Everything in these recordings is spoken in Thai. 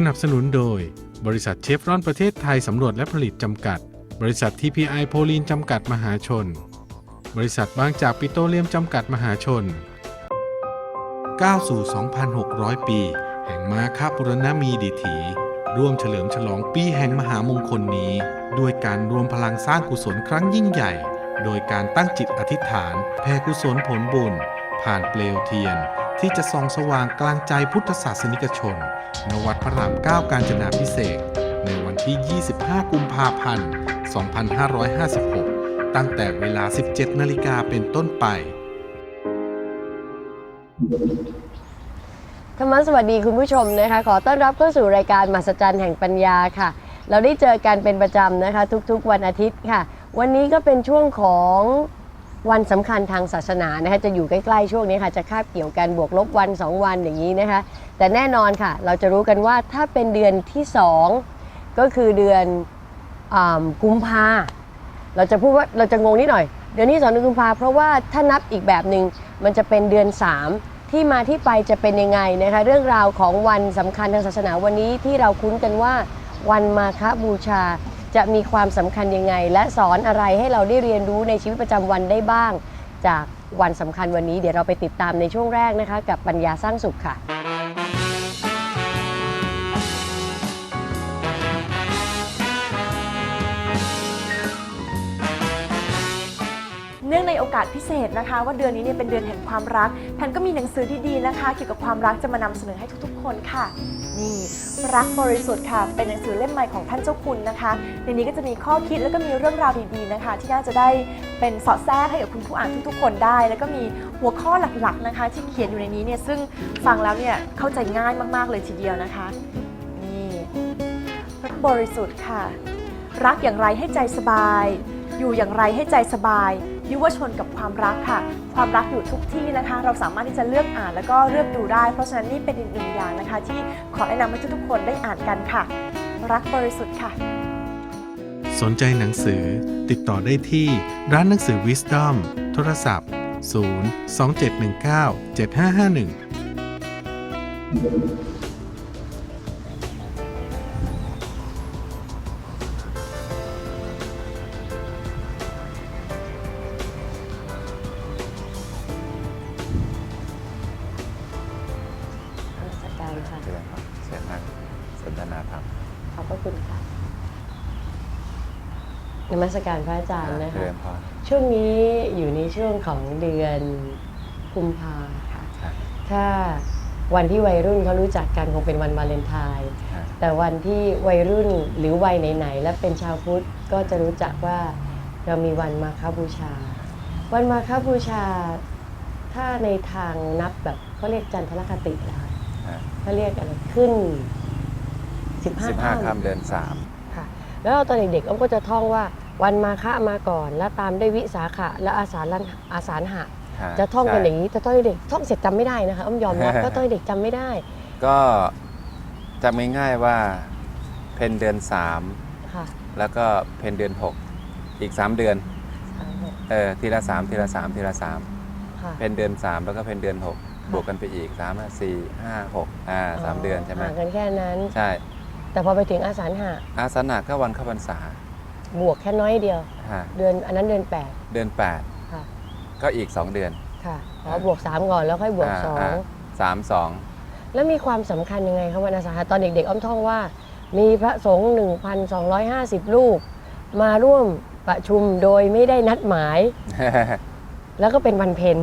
สนับสนุนโดย บริษัทเชฟรอนประเทศไทยสำรวจและผลิตจำกัด บริษัท TPI โพลีนจำกัดมหาชน บริษัทบางจากปิโตรเลียมจำกัดมหาชนก้าวสู่ 2,600 ปี แห่งมาคาบุรณมีดิถี ร่วมเฉลิมฉลองปีแห่งมหามงคลนี้ ด้วยการรวมพลังสร้างกุศลครั้งยิ่งใหญ่ โดยการตั้งจิตอธิษฐาน แผ่กุศลผลบุญ ผ่านเปลวเทียน ที่จะส่องสว่างกลางใจพุทธศาสนิกชนณวัดพระราม9การจนาพิเศษในวันที่ 25 กุมภาพันธ์ 2556 ตั้งแต่เวลา 17 นาฬิกาเป็นต้นไป ธรรมสวัสดีคุณผู้ชมนะคะ ขอต้อนรับเข้าสู่รายการมหัศจรรย์แห่งปัญญาค่ะ เราได้เจอกันเป็นประจำนะคะ ทุกๆวันอาทิตย์ค่ะ วันนี้ก็เป็นช่วงของ วันสำคัญทางศาสนานะคะจะอยู่ใกล้ๆช่วงนี้ค่ะจะคาบเกี่ยวกันบวกลบวัน 2 วันอย่างนี้นะคะ แต่แน่นอนค่ะ เราจะรู้กันว่าถ้าเป็นเดือนที่ 2 ก็คือเดือนอากุมภาเราจะพูดว่าเราจะงงนิดหน่อย เดือนที่สองเดือนกุมภาเพราะว่าถ้านับอีกแบบหนึ่งมันจะเป็นเดือน 3 ที่มาที่ไปจะเป็นยังไงนะคะเรื่องราวของวันสำคัญทางศาสนาวันนี้ที่เราคุ้นกันว่าวันมาฆบูชา จะมีความสำคัญยังไง และสอนอะไรให้เราได้เรียนรู้ในชีวิตประจำวันได้บ้าง จากวันสำคัญวันนี้เดี๋ยวเราไปติดตามในช่วงแรกนะคะ กับปัญญาสร้างสุขค่ะ เนื่องในโอกาสพิเศษนะคะ ว่าเดือนนี้เนี่ยเป็นเดือนแห่งความรักแพนก็มีหนังสือดีๆนะคะ เกี่ยวกับความรักจะมานำเสนอให้ทุกๆ คนค่ะ นี่รักบริสุทธิ์ค่ะ เป็นหนังสือเล่มใหม่ของท่านเจ้าคุณนะคะ ในนี้ก็จะมีข้อคิดแล้วก็มีเรื่องราวดีๆนะคะ ที่น่าจะได้เป็นสอดแทรกให้กับคุณผู้อ่านทุกๆ คนได้ แล้วก็มีหัวข้อหลักๆนะคะ ที่เขียนอยู่ในนี้เนี่ยซึ่งฟังแล้วเนี่ยเข้าใจง่ายมากๆเลยทีเดียวนะคะนี่รักบริสุทธิ์ค่ะ รักอย่างไรให้ใจสบาย อยู่อย่างไรให้ใจสบาย ยุวชนกับความรักค่ะ ความรักอยู่ทุกที่นะคะ เราสามารถที่จะเลือกอ่านแล้วก็เลือกดูได้ เพราะฉะนั้นนี่เป็นอีกหนึ่งอย่างนะคะ ที่ขอแนะนำให้ทุกๆคนได้อ่านกันค่ะ รักบริสุทธิ์ค่ะ สนใจหนังสือติดต่อได้ที่ร้านหนังสือ Wisdom โทรศัพท์ 027197551 สการพระอาจารย์นะเจคะริญพรช่วงนี้อยู่ในช่วงของเดือนกุมภาค่ะครับถ้าวันที่วัยรุ่นเขารู้จักกันคงเป็นวันวาเลนไทน์ครับแต่วันที่วัยรุ่นหรือวัยไหนๆและเป็นชาวพุทธก็จะรู้จักว่าเรามีวันมาฆบูชา วันมาฆบูชา ถ้าในทางนับแบบเขาเรียกจันทรคตินะคะครับเขาเรียกอะไรขึ้น15สิบห้าค่ำเดือนสามค่ะ แล้วเราตอนเด็กๆอ้อมก็จะท่องว่า วันมาฆะมาก่อน แล้วตามด้วยวิสาขะและอาสาลันอาสาหะครับจะท่องกันใช่อย่างนี้แต่ตอนเด็กๆท่องเสร็จจำไม่ได้นะคะอ้อมยอมรับก็ตอนเด็กจำไม่ได้ ก็จำง่ายๆว่าเพนเดือนสามค่ะแล้วก็เพนเดือนหกอีกสามเดือนเออทีละสามทีละสามทีละสามค่ะ เพนเดือนสามแล้วก็เพนเดือนหกบวกกันไปอีกสามห้าสี่ห้าหกอ่าสามเดือนใช่ไหมห่างกันแค่นั้น ใช่ แต่พอไปถึงอาสาหะอาสนะก็วันเข้าพรรษา บวกแค่น้อยเดียว ฮะเดือนอันนั้นเดือนแปด เดือนแปดค่ะ ก็อีกสองเดือน ค่ะขอบวกสามก่อนแล้วค่อยบวกสองสามสองแล้วมีความสำคัญยังไงคะวันอาสาฬหะตอนเด็กๆ อ้อมท่องว่า มีพระสงฆ์1,250 รูป มาร่วมประชุมโดยไม่ได้นัดหมาย แล้วก็เป็นวันเพ็ญ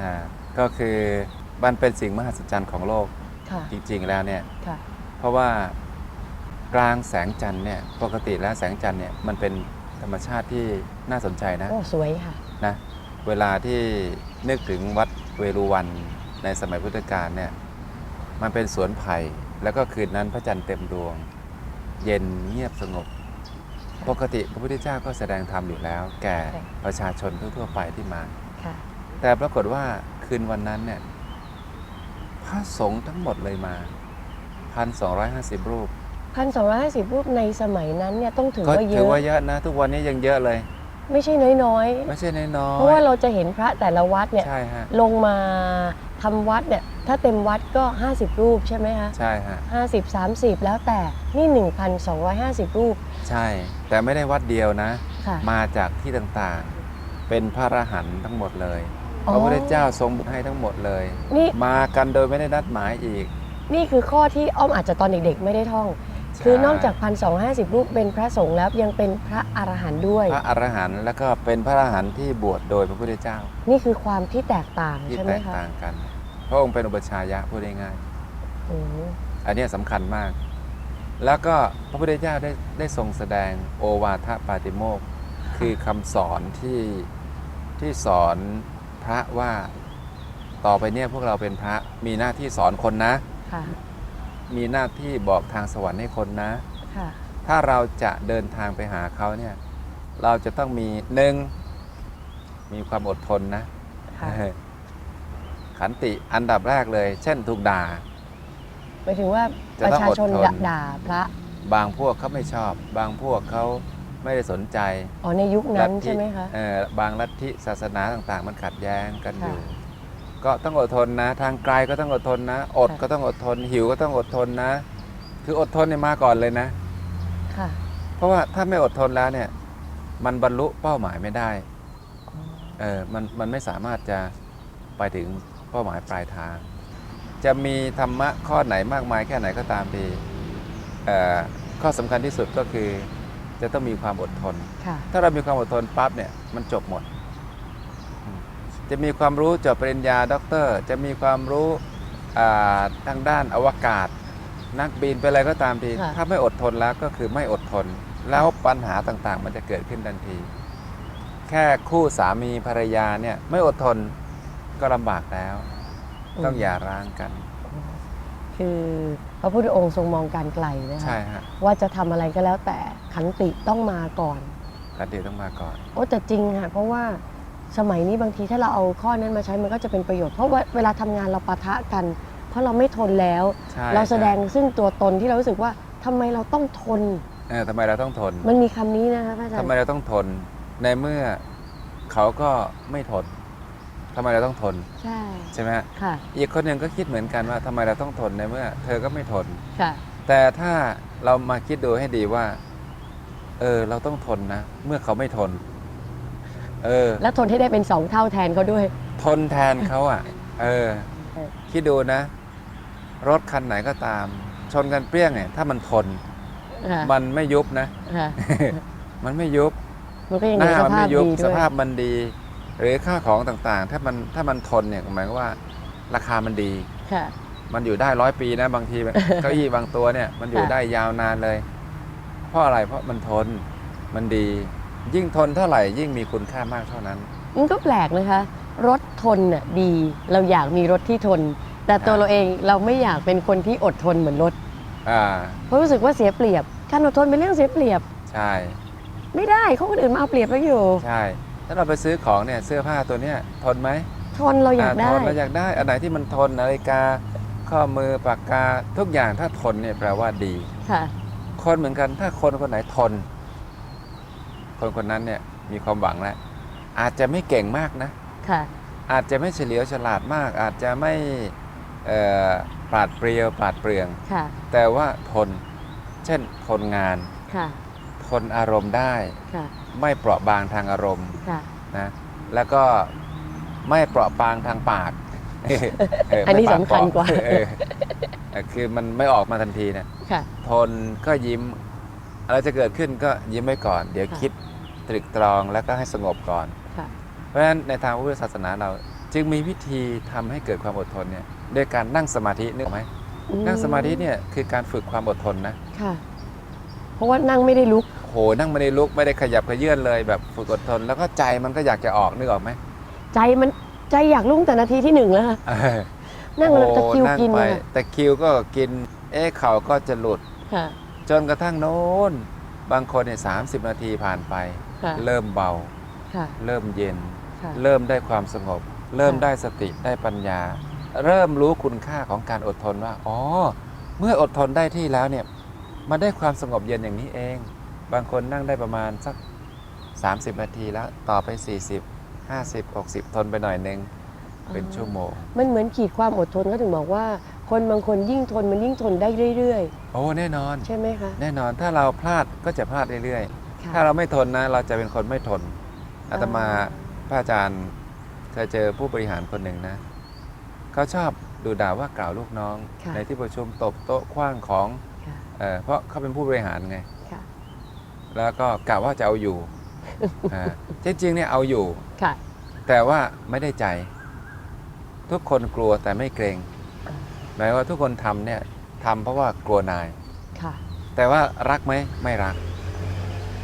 อ่าก็คือมันเป็นสิ่งมหัศจรรย์ของโลกค่ะจริงๆแล้วเนี่ย ค่ะเพราะว่า กลางแสงจันทร์เนี่ยปกติแล้วแสงจันทร์เนี่ยมันเป็นธรรมชาติที่น่าสนใจนะโอ้สวยค่ะนะเวลาที่นึกถึงวัดเวรุวันในสมัยพุทธกาลเนี่ยมันเป็นสวนไผ่แล้วก็คืนนั้นพระจันทร์เต็มดวง เย็นเงียบสงบ ปกติพระพุทธเจ้าก็แสดงธรรมอยู่แล้ว แก่ค่ะประชาชนทั่วๆไปที่มาค่ะแต่ปรากฏว่าคืนวันนั้นเนี่ยพระสงฆ์ทั้งหมดเลยมา 1,250 รูป พันสองร้อยห้าสิบรูปในสมัยนั้นเนี่ยต้องถือก็ว่าเยถือว่าอะ เยอะนะ ทุกวันนี้ยังเยอะเลย ไม่ใช่น้อยไม่ใช่น้อๆ ยเพราะว่าเราจะเห็นพระแต่ละวัดเนี่ย ใช่ฮะลงมาทำวัดเนี่ย ถ้าเต็มวัดก็ 50 รูปใช่ไหมคะใช่ฮะ50 30 แล้วแต่นี่ 1,250 รูปใช่ แต่ไม่ได้วัดเดียวนะ ค่ะมาจากที่ต่างๆ เป็นพระอรหันต์ทั้งหมดเลยอ๋อพระพุทธเจ้าทรงบุญให้ทั้งหมดเลย นี่มากันโดยไม่ได้นัดหมายอีก นี่คือข้อที่อ้อมอาจจะตอนเด็กๆ ไม่ได้ท่องใช่ คือนอกจาก1,250รูปเป็นพระสงฆ์แล้วยังเป็นพระอรหันต์ด้วย พระอรหันต์แล้วก็เป็นพระอรหันต์ที่บวชโดยพระพุทธเจ้า นี่คือความที่แตกต่างที่ใช่ไหมแตกคะต่างกัน พระองค์เป็นอุปชฌายะพูดง่ายอืมๆอันเนี้ยสำคัญมาก แล้วก็พระพุทธเจ้าได้ได้ทรงแสดงโอวาทปาติโมกข์คือคำสอนที่ที่สอนพระว่าต่อไปเนี่ยพวกเราเป็นพระมีหน้าที่สอนคนนะ ค่ะ มีหน้าที่บอกทางสวรรค์ให้คนนะ ค่ะถ้าเราจะเดินทางไปหาเขาเนี่ย เราจะต้องมีหนึ่งมีความอดทนนะ ค่ะขันติอันดับแรกเลย เช่นถูกด่า หมายถึงว่าจะประต้องชาอดชนทน ด่าพระบางพวกเขาไม่ชอบ บางพวกเขาไม่ได้สนใจ อ๋อในยุคนั้นลัทธิใช่ไหมคะเอ่อบางลัทธิศาสนาต่างๆ มันขัดแย้งกันอค่ะยู่ ก็ต้องอดทนนะ ทางไกลก็ต้องอดทนนะ อดค่ะก็ต้องอดทน หิวก็ต้องอดทนนะ คืออดทนเนี่ยมาก่อนเลยนะค่ะเพราะว่าถ้าไม่อดทนแล้วเนี่ย มันบรรลุเป้าหมายไม่ได้เออมันมันไม่สามารถจะไปถึงเป้าหมายปลายทาง จะมีธรรมะข้อไหนมากมายแค่ไหนก็ตามทีเอ่อข้อสำคัญที่สุดก็คือจะต้องมีความอดทนค่ะถ้าเรามีความอดทนปั๊บเนี่ยมันจบหมดอืม จะมีความรู้จบปริญญาด็อกเตอร์ จะมีความรู้อ่าทางด้านอวกาศ นักบินไปอะไรก็ตามที ค่ะ ถ้าไม่อดทนแล้วก็คือไม่อดทน แล้วปัญหาต่างๆ มันจะเกิดขึ้นทันที แค่คู่สามีภรรยาเนี่ยไม่อดทนก็ลำบากแล้ว ต้องหย่าร้างกัน คือพระพุทธองค์ทรงมองการไกลนะคะใช่ฮะว่าจะทำอะไรก็แล้วแต่ขันติต้องมาก่อน กันติต้องมาก่อน โอ้แต่จริงค่ะเพราะว่า สมัยนี้บางทีถ้าเราเอาข้อนั้นมาใช้มันก็จะเป็นประโยชน์ เพราะว่าเวลาทำงานเราปะทะกัน เพราะเราไม่ทนแล้ว ใช่เราแสดงใช่ซึ่งตัวตนที่เรารู้สึกว่าทำไมเราต้องทน เออทำไมเราต้องทนมันมีคำนี้นะคะพระอาจารทำย์ไมเราต้องทน ในเมื่อเขาก็ไม่ทนทำไมเราต้องทนใช่ใช่ไหมฮะค่ะอีกคนหนึ่งก็คิดเหมือนกันว่าทำไมเราต้องทนในเมื่อ เธอก็ไม่ทน ค่ะ แต่ถ้าเรามาคิดดูให้ดีว่า เออ เราต้องทนนะ เมื่อเขาไม่ทน เออ แล้วทนให้ได้เป็นสองเท่าแทนเขาด้วย ทนแทนเขาอะ เออ เออ คิดดูนะ รถคันไหนก็ตาม ชนกันเปรี้ยงเนี่ยถ้ามันทน ค่ะมันไม่ยุบนะ ค่ะมันไม่ยุบ มันก็ยังหมีน้าสมันภาไม่พยุบดีสด้วยภาพมันดี หรือค่าของต่างๆ ถ้ามันถ้ามันทนเนี่ยหมายความว่า ราคามันดี ค่ะ มันอยู่ได้ร้อยปีนะบางที เก้าอี้บางตัวเนี่ย มันอยู่ค่ะ ได้ยาวนานเลย เพราะอะไรเพราะมันทนมันดี ยิ่งทนเท่าไหร่ยิ่งมีคุณค่ามากเท่านั้น มันก็แปลกนะคะ รถทนน่ะดี เราอยากมีรถที่ทน แต่ตัวครับเราเองเราไม่อยากเป็นคนที่อดทนเหมือนรถอ่าเพราะรู้สึกว่าเสียเปรียบการอดทนเป็นเรื่องเสียเปรียบ ใช่ ไม่ได้เขาคนอื่นมาเอาเปรียบเราอยู่ ใช่ ถ้าเราไปซื้อของเนี่ยเสื้อผ้าตัวเนี้ยทนไหมทนเราอยากได้ทนเราอยากได้อันไหนที่มันทนนาฬิกา ข้อมือปากกาทุกอย่างถ้าทนเนี่ยแปลว่าดีค่ะคนเหมือนกันถ้าคนคนไหนทน คนคนนั้นเนี่ยมีความหวังแล้วอาจจะไม่เก่งมากนะ ค่ะ อาจจะไม่เฉลียวฉลาดมาก อาจจะไม่เอ่อปราดเปรียวปราดเปรื่อง ค่ะ แต่ว่าทน เช่นทนงาน ค่ะ ทนอารมณ์ได้ ค่ะ ไม่ไม่เปราะบางทางอารมณ์ ค่ะ นะ แล้วก็ไม่เปราะบางทางปากเอันนี้ไม่ปสำคัญกว่าเออเออคือมันไม่ออกมาทันทีเนะ ค่ะ ทนก็ยิ้ม อะไรจะเกิดขึ้นก็ยิ้มไว้ก่อน เดี๋ยวค่ะคิดตรึกตรองแล้วก็ให้สงบก่อนค่ะเพราะฉะนั้นในทางพระพุทธศาสนาเราจึงมีวิธีทำให้เกิดความอดทนเนี่ยด้วยการนั่งสมาธินึกออกไหมอืนั่งสมาธิเนี่ยคือการฝึกความอดทนนะค่ะ เพราะว่านั่งไม่ได้ลุกโหนั่งไม่ได้ลุกไม่ได้ขยับขยื่นเลยแบบฝึกอดทน แล้วก็ใจมันก็อยากจะออกนึกออกไหมใจมันใจอยากลุกแต่นาทีที่หนึ่งแล้วค่ะเออนั่งแล้วตะโอ้คริวนั่งกินไปอะตะคริวก็กิน เอ๊ะเข่าก็จะหลุดค่ะ จนกระทั่งโน้น บางคนเนี่ยสานาทีผ่านไป ค่ะเริ่มเบา ค่ะเริ่มเย็น ค่ะ เริ่มได้ความสงบ เริ่มค่ะได้สติได้ปัญญา เริ่มรู้คุณค่าของการอดทนว่าอ๋อเมื่ออดทนได้ที่แล้วเนี่ยมันได้ความสงบเย็นอย่างนี้เอง บางคนนั่งได้ประมาณสัก 30 นาทีแล้วต่อไป 40 50 60 ทนไปหน่อยนึงเป็นชั่วโมง มันเหมือนขีดความอดทนก็ถึงบอกว่า คนบางคนยิ่งทนมันยิ่งทนได้เรื่อย โอ้แน่นอน ๆ ใช่ไหมคะ แน่นอนถ้าเราพลาดก็จะพลาดเรื่อยๆค่ะถ้าเราไม่ทนนะ เราจะเป็นคนไม่ทนอาตมาอ่าพระอาจารย์เคยเจอผู้บริหารคนหนึ่งนะเขาชอบดูด่าว่ากล่าวลูกน้อง ค่ะ ในที่ประชุมตบโต๊ะคว้างของค่ะเอ่อเพราะเขาเป็นผู้บริหารไง ค่ะแล้วก็กะว่าจะเอาอยู่อ่าจริงๆเนี่ยเอาอยู่ ค่ะแต่ว่าไม่ได้ใจ ทุกคนกลัวแต่ไม่เกรง หมายว่าทุกคนทำเนี่ยทำเพราะว่ากลัวนาย ค่ะ แต่ว่ารักไหมไม่รัก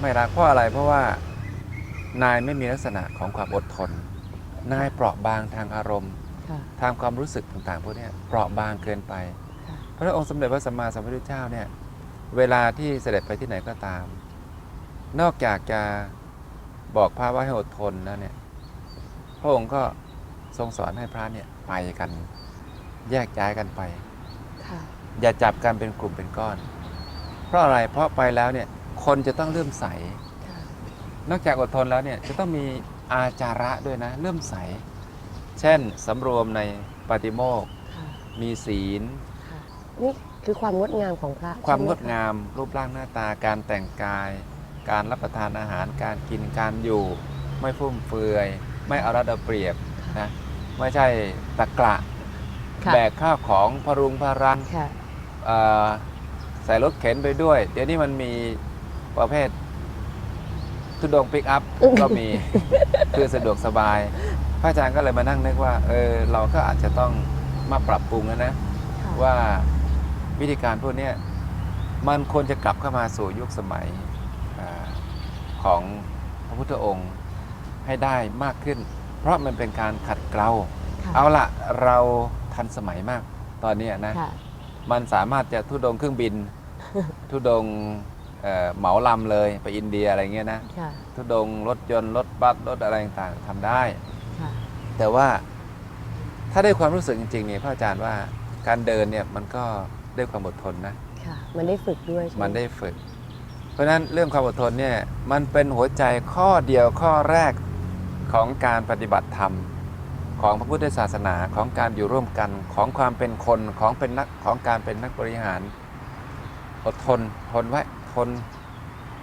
ไม่รักเพราะอะไรเพราะว่านายไม่มีลักษณะของความอดทน นายเปราะบางทางอารมณ์ ค่ะ ทางความรู้สึกต่างๆพวกเนี้ยเปราะบางเกินไป ค่ะ พระองค์สมเด็จพระสัมมาสัมพุทธเจ้าเนี่ยเวลาที่เสด็จไปที่ไหนก็ตาม นอกจากจะบอกพระว่าให้อดทนแล้วเนี่ยพระองค์ก็ทรงสอนให้พระเนี่ยไปกัน แยกย้ายกันไป ค่ะ อย่าจับกันเป็นกลุ่มเป็นก้อน เพราะอะไรเพราะไปแล้วเนี่ยคนจะต้องเลื่อมใส ค่ะ นอกจากอดทนแล้วเนี่ยจะต้องมีอาจาระด้วยนะเลื่อมใส เช่นสำรวมในปาติโมกข์ค่ะ มีศีล ค่ะ นี่คือความงดงามของพระความใช่งไหดงามรูปร่างหน้าตาการแต่งกาย การรับประทานอาหารการกินการอยู่ ไม่ฟุ่มเฟือย ไม่เอารัดเอาเปรียบนะไม่ใช่ตะกระ ค่ะแบกข้าวของพรุงพรังค่ะ เอ่อใส่รถเข็นไปด้วย เดี๋ยวนี้มันมีประเภททุดงปิกอัพ ก็มี คือสะดวกสบาย พระอาจารย์ก็เลยมานั่งนึกว่าเออเราก็อาจจะต้องมาปรับปรุงแล้วนะ ค่ะ ว่าวิธีการพวกเนี้ยมันควรจะกลับเข้ามาสู่ยุคสมัยอาของพระพุทธองค์ให้ได้มากขึ้น เพราะมันเป็นการขัดเกลา ค่ะ เอาละเรา ทันสมัยมากตอนเนี้ยนะค่ะ มันสามารถจะทุดงเครื่องบิน ทุดงเอ่อเหมาลำเลยไปอินเดียอะไรเงี้ยนะค่ะ ทุดงรถยนต์รถบัสรถอะไรต่างๆทำได้ ค่ะ แต่ว่าถ้าได้ความรู้สึกจริงๆเนี่ยพระอาจารย์ว่าการเดินเนี่ยมันก็ด้วยความอดทนนะ ค่ะ มันได้ฝึกด้วยใช่ไหมันได้ฝึก เพราะฉะนั้นเรื่องความอดทนเนี่ยมันเป็นหัวใจข้อเดียวข้อแรกของการปฏิบัติธรรม ของพระพุทธศาสนาของการอยู่ร่วมกันของความเป็นคนของเป็นนักของการเป็นนักบริหาร อดทนทนไว้ทน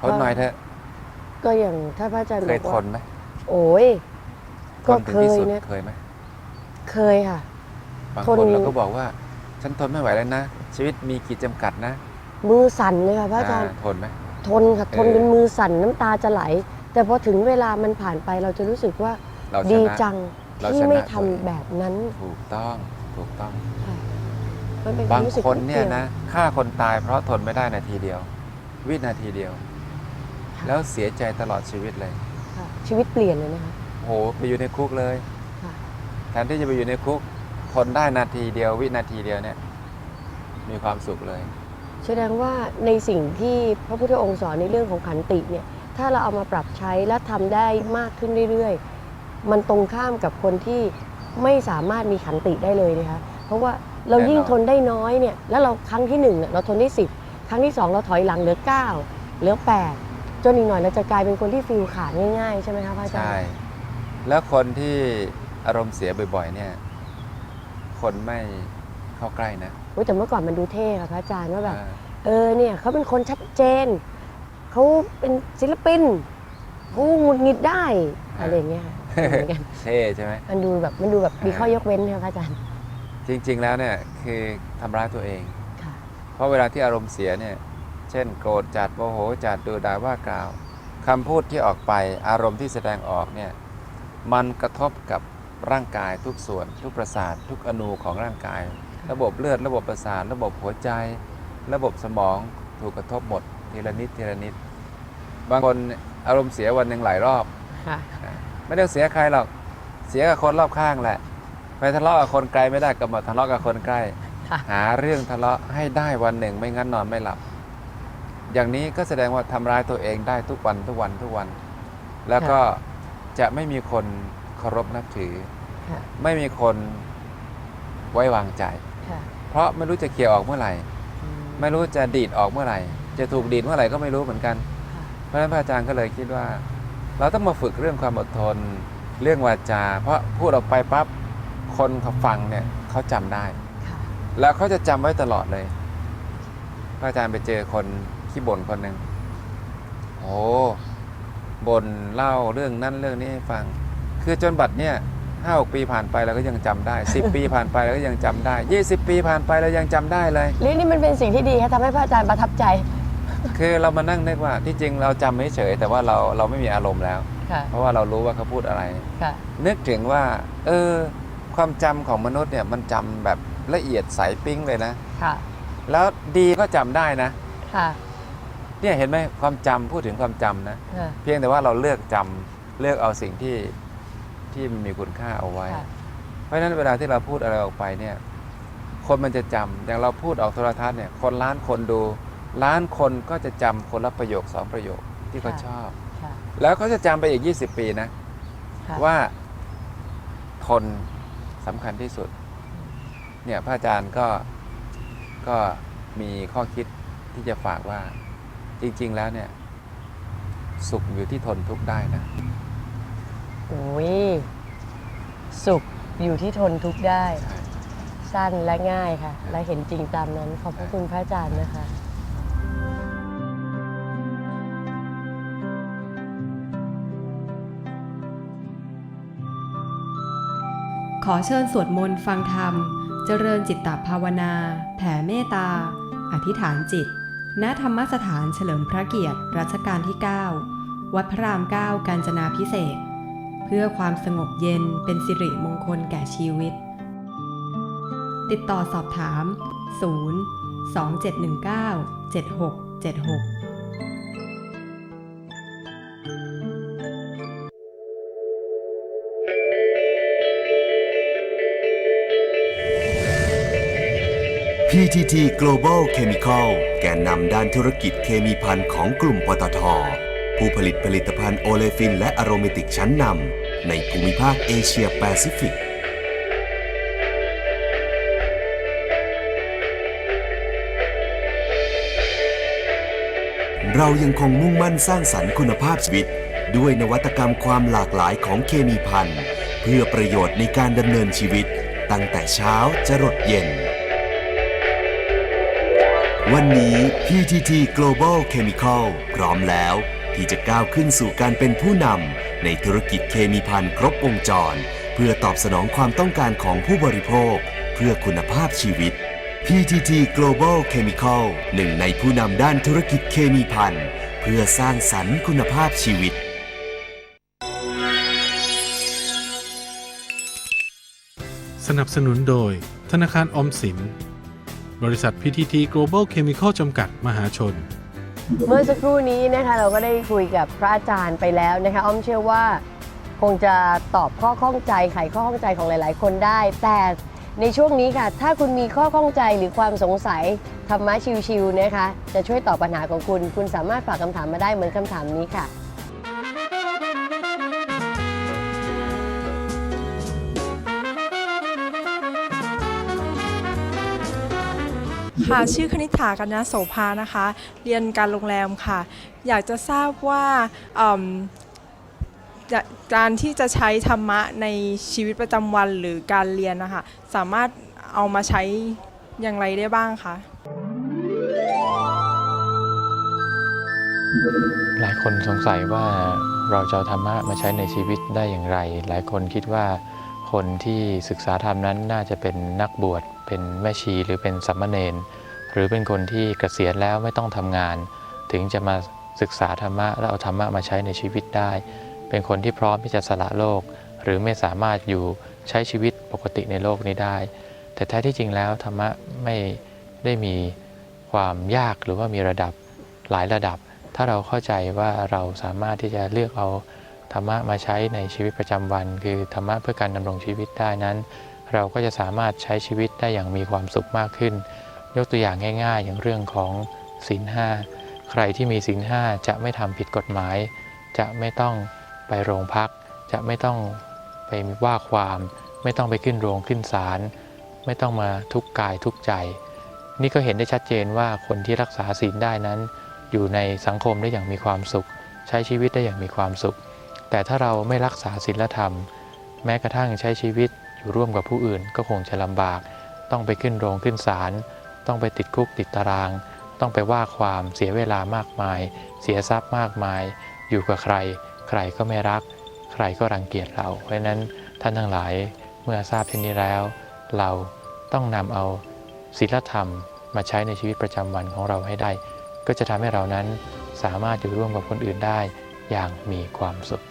ทนหน่อยเถอะก็อย่างถ้าพระอาจารย์เคบยอกทว่านไหมโอ้ยทก็นถึเคงที่ยสุดนะเคยไหมเคยค่ะบางทนคนเราก็บอกว่า ฉันทนไม่ไหวแล้วนะ ชีวิตมีขีดจำกัดนะ มือสั่นเลยค่ะพระอาจารย์ทนไหมทนค่ะทนเออจนมือสั่นน้ำตาจะไหล แต่พอถึงเวลามันผ่านไปเราจะรู้สึกว่าเราชดีนะจัง เราที่ชนะไม่ตัวทำเองแบบนั้นถูกต้องถูกต้อง ค่ะมันเป็นคบาวามงรู้สึกคนเนี่ยดีวนะฆ่าคนตายเพราะทนไม่ได้นาทีเดียว วินาทีเดียวค่ะแล้วเสียใจตลอดชีวิตเลยค่ะชีวิตเปลี่ยนเลยนะคะโหไปอยู่ในคุกเลย ค่ะแทนที่จะไปอยู่ในคุกทนได้นาทีเดียว วินาทีเดียวเนี่ย มีความสุขเลย แสดงว่าในสิ่งที่พระพุทธองค์สอนในเรื่องของขันติเนี่ยถ้าเราเอามาปรับใช้และทำได้มากขึ้นเรื่อยๆ มันตรงข้ามกับคนที่ไม่สามารถมีขันติได้เลยนะคะเพราะว่าเราแน่นอนยิ่งทนได้น้อยเนี่ยแล้วเราครั้งที่หนึ่งเนี่ยเราทนได้สิบครั้งที่สองเราถอยหลังเหลือเก้าเหลือแปดจนอีกหน่อยเราจะกลายเป็นคนที่ฟิลขาดง่ายๆ ใช่ไหมคะพระอาจารใช่ย์แล้วคนที่อารมณ์เสียบ่อยๆเนี่ยคนไม่เข้าใกล้นะอุ๊ยแต่เมื่อก่อนมันดูเท่ค่ะพระอาจารย์ว่าแบบอ่าเออเนี่ยเขาเป็นคนชัดเจนเขาเป็นศิลปินเขาหงุดหงิดได้อะไรอย่างเงี้ยค่ะ เหมือนกันเท่ใช่ไหม มันดูแบบมันดูแบบมีข้อยกเว้นเนี่ยพระอาจารย์จริง ๆ แล้วเนี่ยคือทำร้ายตัวเอง ค่ะ เพราะเวลาที่อารมณ์เสียเนี่ย เช่น โกรธจัดโมโหจัดดูด่าว่ากล่าวคำพูดที่ออกไปอารมณ์ที่แสดงออกเนี่ย มันกระทบกับร่างกายทุกส่วน ทุกประสาท ทุกอนูของร่างกาย ระบบเลือด ระบบประสาท ระบบหัวใจ ระบบสมองถูกกระทบหมดทีละนิดทีละนิด บางคนอารมณ์เสียวันหนึ่งหลายรอบ ค่ะ ไม่ได้เสียใครหรอก เสียกับคนรอบข้างแหละ ไปทะเลาะกับคนไกลไม่ได้ก็มาทะเลาะกับคนใกล้ ค่ะ หาเรื่องทะเลาะให้ได้วันหนึ่งไม่งั้นนอนไม่หลับ อย่างนี้ก็แสดงว่าทำร้ายตัวเองได้ทุกวันทุกวันทุกวัน แล้วก็จะไม่มีคนเคารพนับถือ ค่ะ ไม่มีคนไว้วางใจ ค่ะเพราะไม่รู้จะเขี่ยออกเมื่อไหร่ไม่รู้จะดีดออกเมื่อไหร่ จะถูกดีดเมื่อไหร่ก็ไม่รู้เหมือนกัน ค่ะ เพราะฉะนั้นพระอาจารย์ก็เลยคิดว่า เราต้องมาฝึกเรื่องความอดทน เรื่องวาจา เพราะพูดออกไปปั๊บคนเขาฟังเนี่ยเขาจำได้ค่ะแล้วเขาจะจำไว้ตลอดเลยพระอาจารย์ไปเจอคนขี้บ่นคนหนึ่งโอ้บ่นเล่าเรื่องนั้นเรื่องนี้ให้ฟัง คือจนบัดเนี่ยห้าหกปีผ่านไปเราก็ยังจำได้สิบปีผ่านไปเราก็ยังจำได้ยี่สิบปีผ่านไปเรายังจำได้เลยเรื่องนี้มันเป็นสิ่งที่ดีค่ะทำให้พระอาจารย์ประทับใจ คือเรามานั่งนึกว่าที่จริงเราจำไม่เฉยแต่ว่าเราเราไม่มีอารมณ์แล้ว ค่ะ เพราะว่าเรารู้ว่าเขาพูดอะไร ค่ะ นึกถึงว่า เออ ความจำของมนุษย์เนี่ยมันจำแบบละเอียดใสปิ้งเลยนะ ค่ะ แล้วดีก็จำได้นะ ค่ะเนี่ยเห็นไหมความจำพูดถึงความจำนะค่ะเพียงแต่ว่าเราเลือกจำเลือกเอาสิ่งที่ที่มันมีคุณค่าเอาไว้ ค่ะ เพราะฉะนั้นเวลาที่เราพูดอะไรออกไปเนี่ย คนมันจะจำอย่างเราพูดออกโทรทัศน์เนี่ย คนล้านคนดู ล้านคนก็จะจำคนละประโยคสองประโยคที่เขาชอบค่ะแล้วเขาจะจำไปอีก 20 ปีนะค่ะว่าทนสำคัญที่สุด เนี่ยพระอาจารย์ก็ก็มีข้อคิดที่จะฝากว่าจริง ๆ แล้วเนี่ย สุขอยู่ที่ทนทุกข์ได้นะโอ้ยสุขอยู่ที่ทนทุกข์ได้ใช่สั้นและง่ายค่ะ และเห็นจริงตามนั้น ขอบพระคุณพระอาจารย์นะคะ ขอเชิญสวดมนต์ฟังธรรม เจริญจิตตภาวนา แผ่เมตตา อธิษฐานจิต ณธรรมสถานเฉลิมพระเกียรติรัชกาลที่ 9 วัดพระราม 9 กาญจนาพิเศษ เพื่อความสงบเย็นเป็นสิริมงคลแก่ชีวิต ติดต่อสอบถาม 0 2719 7676 PTT Global Chemical แกนนำด้านธุรกิจเคมีภัณฑ์ของกลุ่มปตท ผู้ผลิตผลิตภัณฑ์โอเลฟินและอโรเมติกชั้นนำในภูมิภาคเอเชียแปซิฟิก เรายังคงมุ่งมั่นสร้างสรรค์คุณภาพชีวิต ด้วยนวัตกรรมความหลากหลายของเคมีภัณฑ์เพื่อประโยชน์ในการดำเนินชีวิต ตั้งแต่เช้าจรดเย็น วันนี้ PTT Global Chemical พร้อมแล้ว ที่จะก้าวขึ้นสู่การเป็นผู้นำในธุรกิจเคมีภัณฑ์ครบวงจร เพื่อตอบสนองความต้องการของผู้บริโภค เพื่อคุณภาพชีวิต PTT Global Chemical หนึ่งในผู้นำด้านธุรกิจเคมีภัณฑ์เพื่อสร้างสรรค์คุณภาพชีวิต สนับสนุนโดย ธนาคารออมสิน บริษัท PTT Global Chemical จำกัดมหาชน เมื่อสักครู่นี้นะคะเราก็ได้คุยกับพระอาจารย์ไปแล้วนะคะอ้อมเชื่อว่าคงจะตอบข้อข้องใจไขข้อข้องใจของหลาย ๆ คนได้ แต่ในช่วงนี้ค่ะ ถ้าคุณมีข้อข้องใจหรือความสงสัยธรรมะชิวๆนะคะ จะช่วยตอบปัญหาของคุณ คุณสามารถฝากคำถามมาได้เหมือนคำถามนี้ค่ะ ค่ะ ชื่อคณิษฐากันนะโสภานะคะ เรียนการโรงแรมค่ะ อยากจะทราบว่าอืมจะการที่จะใช้ธรรมะในชีวิตประจำวันหรือการเรียนนะคะ สามารถเอามาใช้อย่างไรได้บ้างคะ หลายคนสงสัยว่าเราจะเอาธรรมะมาใช้ในชีวิตได้อย่างไร หลายคนคิดว่าคนที่ศึกษาธรรมนั้นน่าจะเป็นนักบวช เป็นแม่ชีหรือเป็นสัมมเนน หรือเป็นคนที่เกษียณแล้วไม่ต้องทำงาน ถึงจะมาศึกษาธรรมะแล้วเอาธรรมะมาใช้ในชีวิตได้ เป็นคนที่พร้อมที่จะสละโลก หรือไม่สามารถอยู่ใช้ชีวิตปกติในโลกนี้ได้ แต่แท้ที่จริงแล้วธรรมะไม่ได้มีความยากหรือว่ามีระดับหลายระดับ ถ้าเราเข้าใจว่าเราสามารถที่จะเลือกเอาธรรมะมาใช้ในชีวิตประจำวัน คือธรรมะเพื่อการดำรงชีวิตได้นั้น เราก็จะสามารถใช้ชีวิตได้อย่างมีความสุขมากขึ้น ยกตัวอย่างง่าย ๆ อย่างเรื่องของศีลห้าใครที่มีศีลห้าจะไม่ทำผิดกฎหมาย จะไม่ต้องไปโรงพัก จะไม่ต้องไปว่าความ ไม่ต้องไปขึ้นโรงขึ้นศาลไม่ต้องมาทุกข์กายทุกข์ใจ นี่ก็เห็นได้ชัดเจนว่าคนที่รักษาศีลได้นั้น อยู่ในสังคมได้อย่างมีความสุข ใช้ชีวิตได้อย่างมีความสุข แต่ถ้าเราไม่รักษาศีลธรรม แม้กระทั่งใช้ชีวิตอยู่ร่วมกับผู้อื่นก็คงจะลำบาก ต้องไปขึ้นโรงขึ้นศาล ต้องไปติดคุกติดตาราง ต้องไปว่าความเสียเวลามากมาย เสียทรัพย์มากมาย อยู่กับใคร ใครก็ไม่รัก ใครก็รังเกียจเรา เพราะฉะนั้นท่านทั้งหลายเมื่อทราบเช่นนี้แล้ว เราต้องนำเอาศีลธรรมมาใช้ในชีวิตประจำวันของเราให้ได้ ก็จะทำให้เรานั้นสามารถอยู่ร่วมกับคนอื่นได้อย่างมีความสุข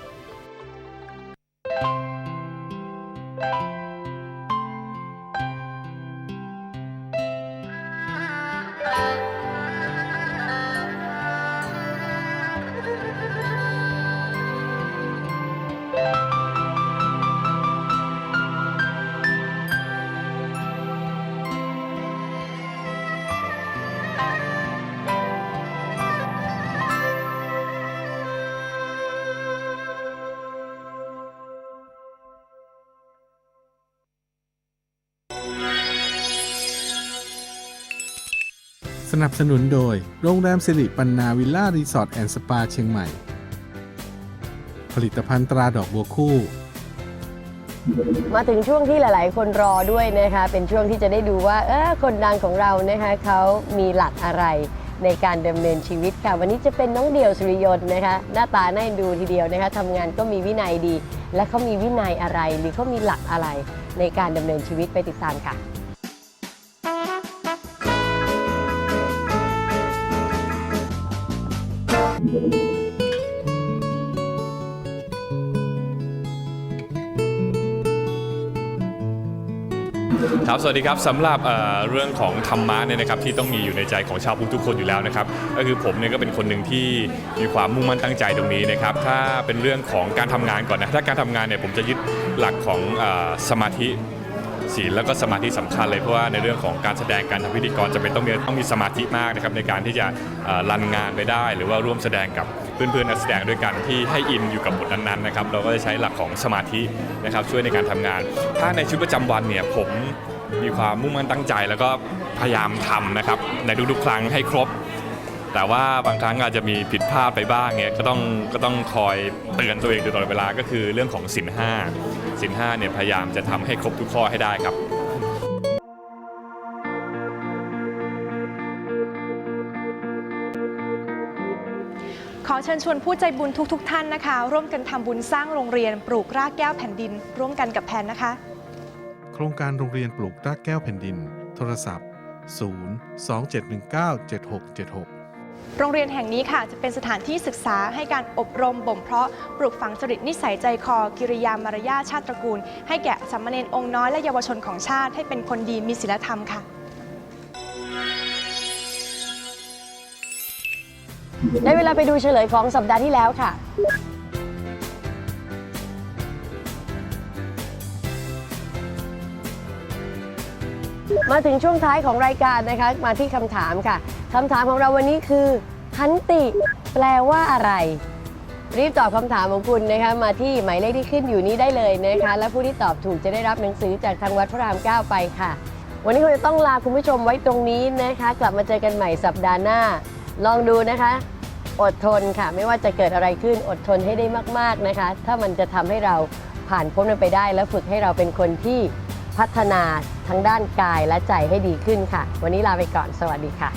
นับสนุนโดย โรงแรมสิริปันนาวิลล่ารีสอร์ทแอนด์สปาเชียงใหม่ ผลิตภัณฑ์ตราดอกบัวคู่ มาถึงช่วงที่หลาย ๆ คนรอด้วยนะคะ เป็นช่วงที่จะได้ดูว่าเออคนดังของเรานะคะเขามีหลักอะไรในการดำเนินชีวิตค่ะ วันนี้จะเป็นน้องเดี่ยวสุริยนต์นะคะ หน้าตาน่าเอ็นดูทีเดียวนะคะทำงานก็มีวินัยดี และเขามีวินัยอะไร หรือเขามีหลักอะไรในการดำเนินชีวิตไปติดตามค่ะ ครับสวัสดีครับสำหรับเอ่อเรื่องของธรรมะเนี่ยนะครับที่ต้องมีอยู่ในใจของชาวพุทธทุกคนอยู่แล้วนะครับก็คือผมเนี่ยก็เป็นคนหนึ่งที่มีความมุ่งมั่นตั้งใจตรงนี้นะครับถ้าเป็นเรื่องของการทำงานก่อนนะถ้าการทำงานเนี่ยผมจะยึดหลักของเออสมาธิ ศีลแล้วก็สมาธิสำคัญเลยเพราะว่าในเรื่องของการแสดงการทำพิธีกรจะเป็นต้องมีต้องมีสมาธิมากนะครับในการที่จะรันงานไปได้ หรือว่าร่วมแสดงกับเพื่อนๆนักแสดงด้วยกันที่ให้อินอยู่กับบทนั้นๆนะครับเราก็จะใช้หลักของสมาธินะครับช่วยในการทำงาน ถ้าในชีวิตประจำวันเนี่ยผมมีความมุ่งมั่นตั้งใจ แล้วก็พยายามทำนะครับในทุกๆ ครั้งให้ครบ แต่ว่าบางครั้งอาจจะมีผิดพลาดไปบ้างเนี่ยก็ต้องก็ต้องคอยเตือนตัวเองอยู่ตลอดเวลาก็คือเรื่องของสินห้าสินห้าเนี่ยพยายามจะทำให้ครบทุกข้อให้ได้ครับขอเชิญชวนผู้ใจบุญทุกๆท่านนะคะ ร่วมกันทำบุญสร้างโรงเรียนปลูกรากแก้วแผ่นดิน ร่วมกันกับแพนนะคะ โครงการโรงเรียนปลูกรากแก้วแผ่นดิน โทรศัพท์ 0 2 7 1 9 7 6 7 6 โรงเรียนแห่งนี้ค่ะจะเป็นสถานที่ศึกษาให้การอบรมบ่มเพาะปลูกฝังจริตนิสัยใจคอ กิริยามารยาทชาติตระกูล ให้แก่สามเณรองค์น้อยและเยาวชนของชาติให้เป็นคนดีมีศีลธรรมค่ะ ได้เวลาไปดูเฉลยของสัปดาห์ที่แล้วค่ะ มาถึงช่วงท้ายของรายการนะคะ มาที่คำถามค่ะ คำถามของเราวันนี้คือ ขันติแปลว่าอะไร รีบตอบคำถามของคุณนะคะมาที่หมายเลขที่ขึ้นอยู่นี้ได้เลยนะคะ และผู้ที่ตอบถูกจะได้รับหนังสือจากทางวัดพระราม9ไปค่ะ วันนี้คงจะต้องลาคุณผู้ชมไว้ตรงนี้นะคะ กลับมาเจอกันใหม่สัปดาห์หน้า ลองดูนะคะ อดทนค่ะ ไม่ว่าจะเกิดอะไรขึ้นอดทนให้ได้มาก ๆนะคะ ถ้ามันจะทำให้เราผ่านพ้นมันไปได้ และฝึกให้เราเป็นคนที่พัฒนาทั้งด้านกายและใจให้ดีขึ้นค่ะ วันนี้ลาไปก่อน สวัสดีค่ะ